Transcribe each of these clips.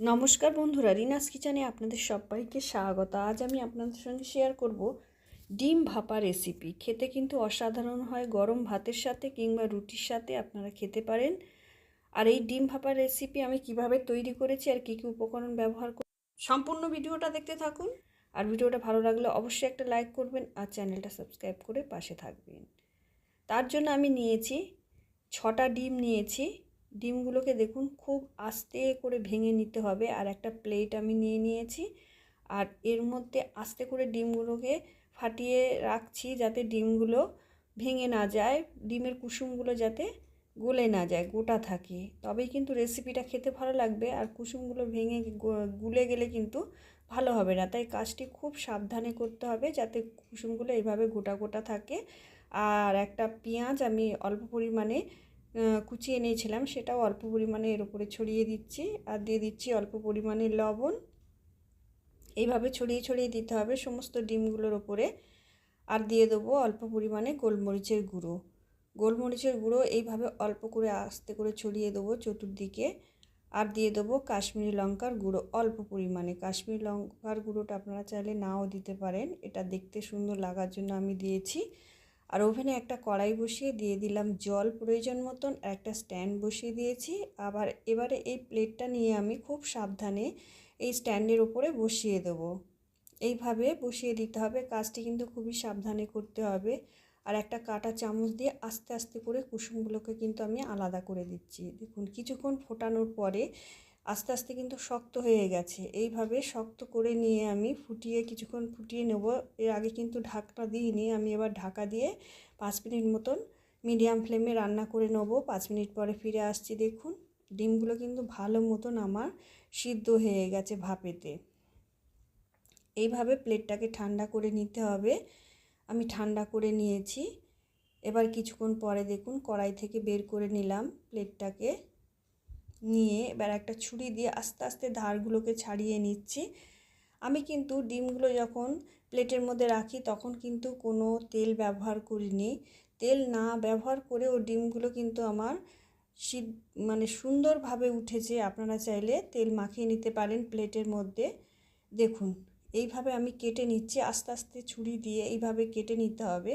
নমস্কার বন্ধুরা, রিনাস কিচেনে আপনাদের সবাইকে স্বাগত। আজ আমি আপনাদের সঙ্গে শেয়ার করব ডিম ভাপা রেসিপি খেতে কিন্তু অসাধারণ হয়, গরম ভাতের সাথে কিংবা রুটির সাথে আপনারা খেতে পারেন। আর এই ডিম ভাপা রেসিপি আমি কীভাবে তৈরি করেছি আর কী কী উপকরণ ব্যবহার করি সম্পূর্ণ ভিডিওটা দেখতে থাকুন। আর ভিডিওটা ভালো লাগলে অবশ্যই একটা লাইক করবেন আর চ্যানেলটা সাবস্ক্রাইব করে পাশে থাকবেন। তার জন্য আমি নিয়েছি ছটা ডিম নিয়েছি। ডিমগুলোকে দেখুন, খুব আস্তে করে ভেঙে নিতে হবে। আর একটা প্লেট আমি নিয়ে নিয়েছি। আর এর মধ্যে আস্তে করে ডিমগুলোকে ফাটিয়ে রাখছি যাতে ডিমগুলো ভেঙে না যায়, ডিমের কুসুমগুলো যাতে গলে না যায়, গোটা থাকে। তবেই কিন্তু রেসিপিটা খেতে ভালো লাগবে। আর কুসুমগুলো ভেঙে গুলে গেলে কিন্তু ভালো হবে না। তাই কাজটি খুব সাবধানে করতে হবে যাতে কুসুমগুলো এইভাবে গোটা গোটা থাকে। আর একটা পেঁয়াজ আমি অল্প পরিমাণে কুচিয়ে নিয়েছিলাম সেটাও অল্প পরিমাণে এর উপরে ছড়িয়ে দিচ্ছি আর দিয়ে দিচ্ছি অল্প পরিমাণে লবণ। এইভাবে ছড়িয়ে ছড়িয়ে দিতে হবে সমস্ত ডিমগুলোর ওপরে আর দিয়ে দেবো অল্প পরিমাণে গোলমরিচের গুঁড়ো। গোলমরিচের গুঁড়ো এইভাবে অল্প করে আস্তে করে ছড়িয়ে দেবো চতুর্দিকে। আর দিয়ে দেবো কাশ্মীরি লঙ্কার গুঁড়ো, অল্প পরিমাণে। কাশ্মীরি লঙ্কার গুঁড়োটা আপনারা চাইলে নাও দিতে পারেন, এটা দেখতে সুন্দর লাগার জন্য আমি দিয়েছি। আর ওভেনে একটা কড়াই বসিয়ে দিয়ে দিলাম জল প্রয়োজন মতন, একটা স্ট্যান্ড বসিয়ে দিয়েছি। আবার এবারে এই প্লেটটা নিয়ে আমি খুব সাবধানে এই স্ট্যান্ডের ওপরে বসিয়ে দেবো। এইভাবে বসিয়ে দিতে হবে, কাজটি কিন্তু খুবই সাবধানে করতে হবে। আর একটা কাটা চামচ দিয়ে আস্তে আস্তে করে কুসুমগুলোকে কিন্তু আমি আলাদা করে দিচ্ছি। দেখুন, কিছুক্ষণ ফোটানোর পরে আস্তে আস্তে কিন্তু শক্ত হয়ে গেছে। এইভাবে শক্ত করে নিয়ে আমি ফুটিয়ে কিছুক্ষণ ফুটিয়ে নেব। এর আগে কিন্তু ঢাকনা দিইনি। আমি এবার ঢাকা দিয়ে পাঁচ মিনিট মতন মিডিয়াম ফ্লেমে রান্না করে নেব। পাঁচ মিনিট পরে ফিরে আসছি, দেখুন। ডিমগুলো কিন্তু ভালো মতন আমার সিদ্ধ হয়ে গেছে ভাপেতে। এইভাবে প্লেটটাকে ঠান্ডা করে নিতে হবে। আমি ঠান্ডা করে নিয়েছি। এবার কিছুক্ষণ পরে দেখুন, কড়াই থেকে বের করে নিলাম প্লেটটাকে। নিয়ে এবার একটা ছুরি দিয়ে আস্তে আস্তে ধারগুলোকে ছাড়িয়ে নিচ্ছি। আমি কিন্তু ডিমগুলো যখন প্লেটের মধ্যে রাখি তখন কিন্তু কোনো তেল ব্যবহার করিনি। তেল না ব্যবহার করেও ডিমগুলো কিন্তু আমার শীত মানে সুন্দরভাবে উঠেছে। আপনারা চাইলে তেল মাখিয়ে নিতে পারেন প্লেটের মধ্যে। দেখুন, এইভাবে আমি কেটে নিচ্ছি। আস্তে আস্তে ছুরি দিয়ে এইভাবে কেটে নিতে হবে।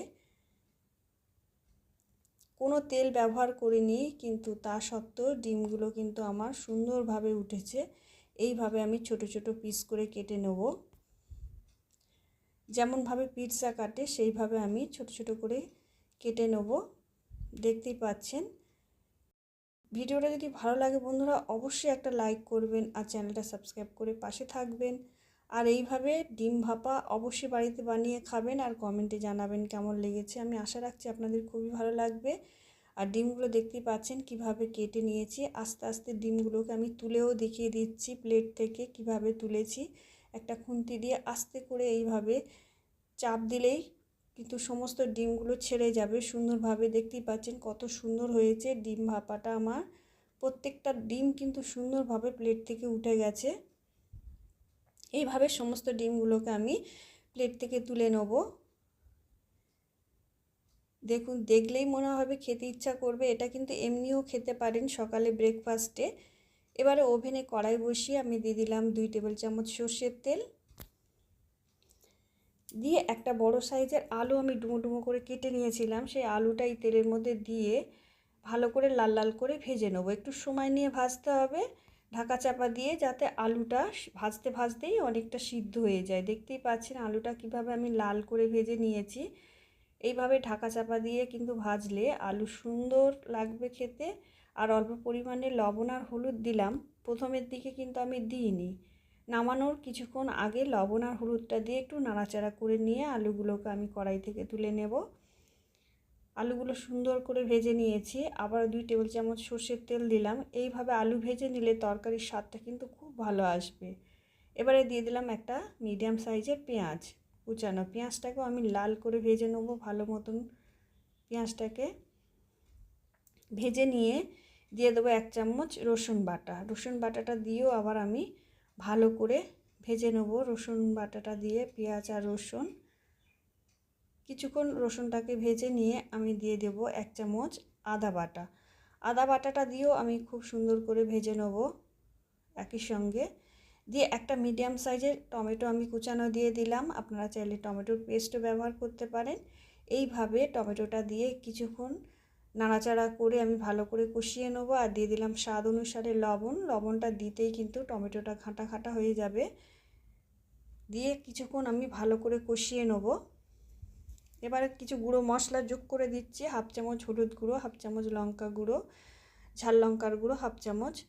কোনো তেল ব্যবহার করিনি, কিন্তু তা সত্ত্বেও ডিমগুলো কিন্তু আমার সুন্দরভাবে উঠেছে। এইভাবে আমি ছোট ছোট পিস করে কেটে নেব। যেমনভাবে পিৎজা কাটে, সেইভাবে আমি ছোট ছোট করে কেটে নেব। দেখতেই পাচ্ছেন। ভিডিওটা যদি ভালো লাগে বন্ধুরা, অবশ্যই একটা লাইক করবেন আর চ্যানেলটা সাবস্ক্রাইব করে পাশে থাকবেন। আর এইভাবে ডিম ভাপা অবশ্যই বাড়িতে বানিয়ে খাবেন আর কমেন্টে জানাবেন কেমন লেগেছে। আমি আশা রাখছি আপনাদের খুবই ভালো লাগবে। আর ডিমগুলো দেখতেই পাচ্ছেন কীভাবে কেটে নিয়েছি। আস্তে আস্তে ডিমগুলোকে আমি তুলেও দেখিয়ে দিচ্ছি প্লেট থেকে কীভাবে তুলেছি। একটা খুন্তি দিয়ে আস্তে করে এইভাবে চাপ দিলেই কিন্তু সমস্ত ডিমগুলো ছেড়ে যাবে। সুন্দরভাবে দেখতেই পাচ্ছেন কত সুন্দর হয়েছে ডিম ভাপাটা আমার। প্রত্যেকটা ডিম কিন্তু সুন্দরভাবে প্লেট থেকে উঠে গেছে। এইভাবে সমস্ত ডিমগুলোকে আমি প্লেট থেকে তুলে নেব। দেখুন, দেখলেই মনে হবে খেতে ইচ্ছা করবে। এটা কিন্তু এমনিও খেতে পারেন সকালে ব্রেকফাস্টে এবারে ওভেনে কড়াই বসিয়ে আমি দিয়ে দিলাম দুই টেবিল চামচ সর্ষের তেল। দিয়ে একটা বড় সাইজের আলু আমি ডুমো ডুমো করে কেটে নিয়েছিলাম। সেই আলুটা এই তেলের মধ্যে দিয়ে ভালো করে লাল লাল করে ভেজে নেব। একটু সময় নিয়ে ভাজতে হবে। ঢাকা চাপা দিয়ে যাতে আলুটা ভাজতে ভাজতেই অনেকটা সিদ্ধ হয়ে যায়। দেখতেই পাচ্ছেন আলুটা কীভাবে আমি লাল করে ভেজে নিয়েছি। এইভাবে ঢাকা চাপা দিয়ে কিন্তু ভাজলে আলু সুন্দর লাগবে খেতে। আর অল্প পরিমাণে লবণ আর হলুদ দিলাম। প্রথমের দিকে কিন্তু আমি দিইনি। নামানোর কিছুক্ষণ আগে লবণ আর হলুদটা দিয়ে একটু নাড়াচাড়া করে নিয়ে আলুগুলোকে আমি কড়াই থেকে তুলে নেব। আলুগুলো সুন্দর করে ভেজে নিয়েছি। আবার দুই টেবিল চামচ সর্ষের তেল দিলাম। এইভাবে আলু ভেজে নিলে তরকারির স্বাদটা কিন্তু খুব ভালো আসবে। এবারে দিয়ে দিলাম একটা মিডিয়াম সাইজের পেঁয়াজ। কুচানো পেঁয়াজটাকেও আমি লাল করে ভেজে নেব ভালো মতন। পেঁয়াজটাকে ভেজে নিয়ে দিয়ে দেবো এক চামচ রসুন বাটা। রসুন বাটাটা দিয়েও আবার আমি ভালো করে ভেজে নেব। রসুন বাটাটা দিয়ে পেঁয়াজ আর রসুন কিছুক্ষণ রসুনটাকে ভেজে নিয়ে আমি দিয়ে দেব এক চামচ আদা বাটা। আদা বাটাটা দিয়েও আমি খুব সুন্দর করে ভেজে নেব একই সঙ্গে। দিয়ে একটা মিডিয়াম সাইজের টমেটো আমি কুচানো দিয়ে দিলাম। আপনারা চাইলে টমেটোর পেস্টও ব্যবহার করতে পারেন। এইভাবে টমেটোটা দিয়ে কিছুক্ষণ নাড়াচাড়া করে আমি ভালো করে কষিয়ে নেব আর দিয়ে দিলাম স্বাদ অনুসারে লবণ। লবণটা দিতেই কিন্তু টমেটোটা ঘাঁটা ঘাঁটা হয়ে যাবে। দিয়ে কিছুক্ষণ আমি ভালো করে কষিয়ে নেব। এবারে কিছু গুঁড়ো মশলা যোগ করে দিচ্ছি, হাফ চামচ হলুদ গুঁড়ো, হাফ চামচ লঙ্কা গুঁড়ো, ঝাল লঙ্কার গুঁড়ো, হাফ চামচ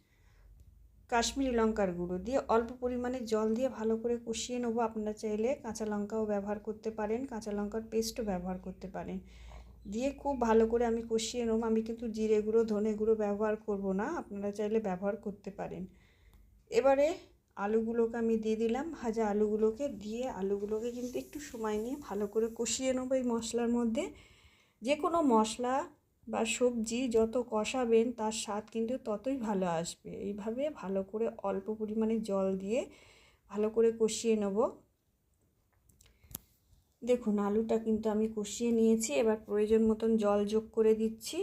কাশ্মীরি লঙ্কার গুঁড়ো। দিয়ে অল্প পরিমাণে জল দিয়ে ভালো করে কষিয়ে নেব। আপনারা চাইলে কাঁচা লঙ্কাও ব্যবহার করতে পারেন, কাঁচা লঙ্কার পেস্টও ব্যবহার করতে পারেন। দিয়ে খুব ভালো করে আমি কষিয়ে নেব। আমি কিন্তু জিরে গুঁড়ো, ধনে গুঁড়ো ব্যবহার করব না, আপনারা চাইলে ব্যবহার করতে পারেন। এবারে আলুগুলোকে আমি দিয়ে দিলাম, ভাজা আলুগুলোকে দিয়ে আলুগুলোকে কিন্তু একটু সময় নিয়ে ভালো করে কষিয়ে নেব এই মশলার মধ্যে। যে কোনো মশলা বা সবজি যত কষাবেন তার স্বাদ কিন্তু ততই ভালো আসবে। এইভাবে ভালো করে অল্প পরিমাণে জল দিয়ে ভালো করে কষিয়ে নেব। দেখুন, আলুটা কিন্তু আমি কষিয়ে নিয়েছি, এবার প্রয়োজন মতন জল যোগ করে দিচ্ছি।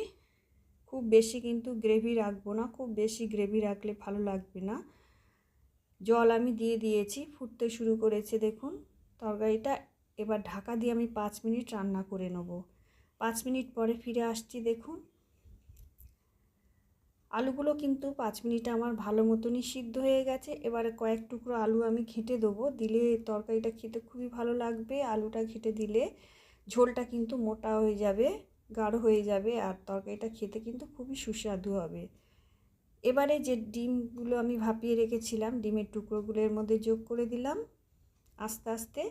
খুব বেশি কিন্তু গ্রেভি রাখব না, খুব বেশি গ্রেভি রাখলে ভালো লাগবে না। জল আমি দিয়ে দিয়েছি, ফুটতে শুরু করেছে দেখুন। তরকারিটা এবার ঢাকা দিয়ে আমি পাঁচ মিনিট রান্না করে নেব। পাঁচ মিনিট পরে ফিরে আসছি দেখুন। আলুগুলো কিন্তু পাঁচ মিনিটে আমার ভালো মতনই সিদ্ধ হয়ে গেছে। এবারে কয়েক টুকরো আলু আমি ঘেঁটে দেবো। দিলে তরকারিটা খেতে খুবই ভালো লাগবে। আলুটা ঘেঁটে দিলে ঝোলটা কিন্তু মোটা হয়ে যাবে, গাঢ় হয়ে যাবে আর তরকারিটা খেতে কিন্তু খুবই সুস্বাদু হবে। এবারে যে ডিমগুলো আমি ভাপিয়ে রেখেছিলাম, ডিমের টুকরোগুলোর মধ্যে যোগ করে দিলাম। আস্তে আস্তে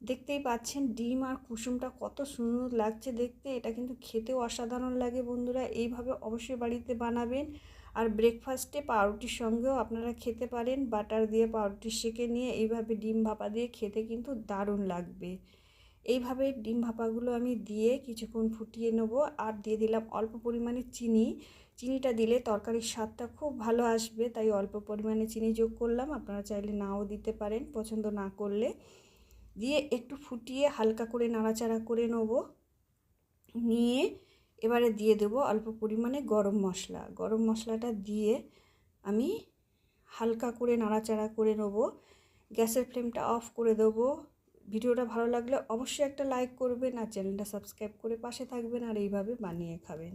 দেখতেই পাচ্ছেন ডিম আর কুসুমটা কত সুন্দর লাগছে দেখতে। এটা কিন্তু খেতেও অসাধারণ লাগে বন্ধুরা। এইভাবে অবশ্যই বাড়িতে বানাবেন। আর ব্রেকফাস্টে পাউরুটির সঙ্গেও আপনারা খেতে পারেন। বাটার দিয়ে পাউরুটি সেঁকে নিয়ে এইভাবে ডিম ভাপা দিয়ে খেতে কিন্তু দারুণ লাগবে। এইভাবে ডিম ভাপাগুলো আমি দিয়ে কিছুক্ষণ ফুটিয়ে নেব। আর দিয়ে দিলাম অল্প পরিমাণে চিনি। চিনিটা দিলে তরকারির স্বাদটা খুব ভালো আসবে, তাই অল্প পরিমাণে চিনি যোগ করলাম। আপনারা চাইলে নাও দিতে পারেন, পছন্দ না করলে। দিয়ে একটু ফুটিয়ে হালকা করে নাড়াচাড়া করে নেব। নিয়ে এবারে দিয়ে দেবো অল্প পরিমাণে গরম মশলা। গরম মশলাটা দিয়ে আমি হালকা করে নাড়াচাড়া করে নেব। গ্যাসের ফ্লেমটা অফ করে দেবো। ভিডিওটা ভালো লাগলে অবশ্যই একটা লাইক করবেন আর চ্যানেলটা সাবস্ক্রাইব করে পাশে থাকবেন আর এইভাবে বানিয়ে খাবেন।